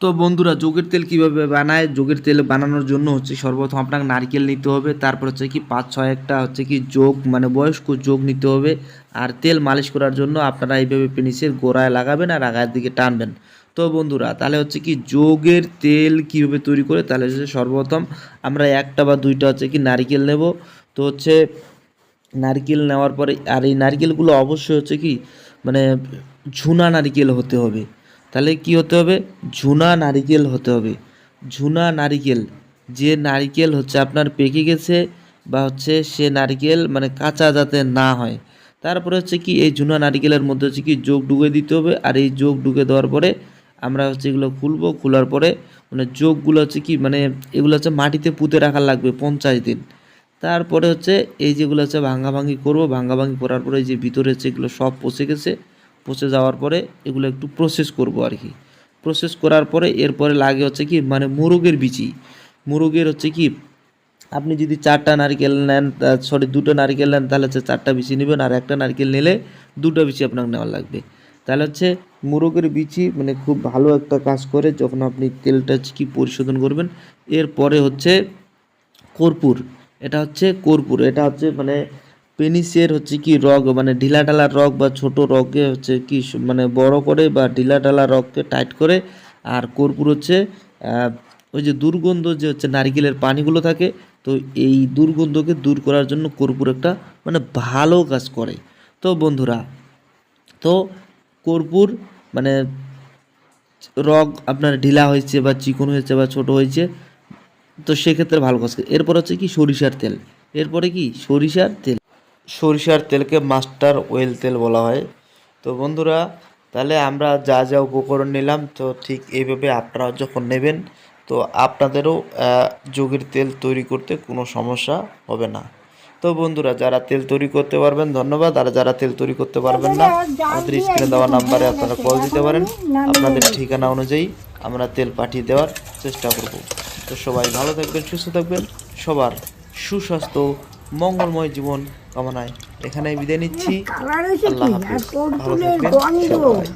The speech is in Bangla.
তো বন্ধুরা, যোগের তেল কীভাবে বানায়? যোগের তেল বানানোর জন্য হচ্ছে সর্বপ্রথম আপনাকে নারকেল নিতে হবে, তারপর হচ্ছে কি পাঁচ, ছয় একটা হচ্ছে কি যোগ মানে বয়স্ক যোগ নিতে হবে। আর তেল মালিশ করার জন্য আপনারা এইভাবে পেনিসের গোড়ায় লাগাবেন আর আগার দিকে টানবেন। তো বন্ধুরা, তাহলে হচ্ছে কি যোগের তেল কীভাবে তৈরি করে, তাহলে হচ্ছে সর্বপ্রথম আমরা একটা বা দুইটা হচ্ছে কি নারকেল নেব। তো হচ্ছে নারকেল নেওয়ার পরে, আর এই নারকেলগুলো অবশ্যই হচ্ছে কি মানে ঝুনা নারকেল হতে হবে। তাহলে কি হতে হবে? ঝুনা নারকেল হতে হবে। ঝুনা নারকেল, যে নারিকেল হচ্ছে আপনার পেকে গেছে বা হচ্ছে সে নারকেল মানে কাঁচা যাতে না হয়, তারপরে হচ্ছে কি এই ঝুনা নারকেলের মধ্যে হচ্ছে কি যোগ ডুবে দিতে হবে। আর এই যোগ ডুবে দেওয়ার পরে আমরা হচ্ছে এগুলো খুলবো, খোলার পরে মানে যোগগুলো হচ্ছে কি মানে এগুলো হচ্ছে মাটিতে পুঁতে রাখা লাগবে পঞ্চাশ দিন। তারপরে হচ্ছে এই যেগুলো হচ্ছে ভাঙ্গাভাঙ্গি করব, ভাঙ্গাভাঙ্গি করার পরে এই যে ভিতরে হচ্ছে এগুলো সব পচে গেছে। পচে যাওয়ার পরে এগুলো একটু প্রসেস করব আর কি। প্রসেস করার পরে এরপরে লাগে হচ্ছে কি মানে মুরগের বিচি। মুরগের হচ্ছে কি, আপনি যদি চারটা নারকেল নেন সরি দুটো নারকেল নেন, তাহলে হচ্ছে চারটা বিচি নেবেন আর একটা নারকেল নিলে দুটো বিচি আপনাকে নেওয়া লাগবে। তাহলে হচ্ছে মুরগের বিচি মানে খুব ভালো একটা কাজ করে যখন আপনি তেলটা কি পরিশোধন করবেন। এরপরে হচ্ছে কর্পূর। এটা হচ্ছে কর্পূর। এটা হচ্ছে মানে পেনিসের হচ্ছে কি রগ মানে ঢিলা ঢালা রগ বা ছোট রগকে হচ্ছে কি মানে বড় করে বা ঢিলা ঢালা রগকে টাইট করে আর কর্পূর হচ্ছে ওই যে দুর্গন্ধ যে হচ্ছে নারকেলের পানিগুলো থাকে, তো এই দুর্গন্ধকে দূর করার জন্য কর্পূর একটা মানে ভালো কাজ করে। তো বন্ধুরা, তো কর্পূর মানে রগ আপনার ঢিলা হয়েছে বা চিকন হয়েছে বা ছোট হয়েছে, তো সেক্ষেত্রে ভালো কাজ করে। এরপর হচ্ছে কি সরিষার তেল। এরপরে কি? সরিষার তেল। সরিষার তেলকে মাস্টার ওয়েল তেল বলা হয়। তো বন্ধুরা, তাহলে আমরা যা যা উপকরণ নিলাম, তো ঠিক এইভাবে আপনারা যখন নেবেন, তো আপনাদেরও যোগের তেল তৈরি করতে কোনো সমস্যা হবে না। তো বন্ধুরা, যারা তেল তৈরি করতে পারবেন, ধন্যবাদ। আর যারা তেল তৈরি করতে পারবেন না, আমাদের স্ক্রিনে দেওয়া নাম্বারে আপনারা কল দিতে পারেন। আপনাদের ঠিকানা অনুযায়ী আমরা তেল পাঠিয়ে দেওয়ার চেষ্টা করব। তো সবাই ভালো থাকবেন, সুস্থ থাকবেন। সবার সুস্বাস্থ্য। মঙ্গলময় জীবন কামনায় এখানে বিদায় নিচ্ছি। আল্লাহ হাফেজ। ভালো থাকবেন।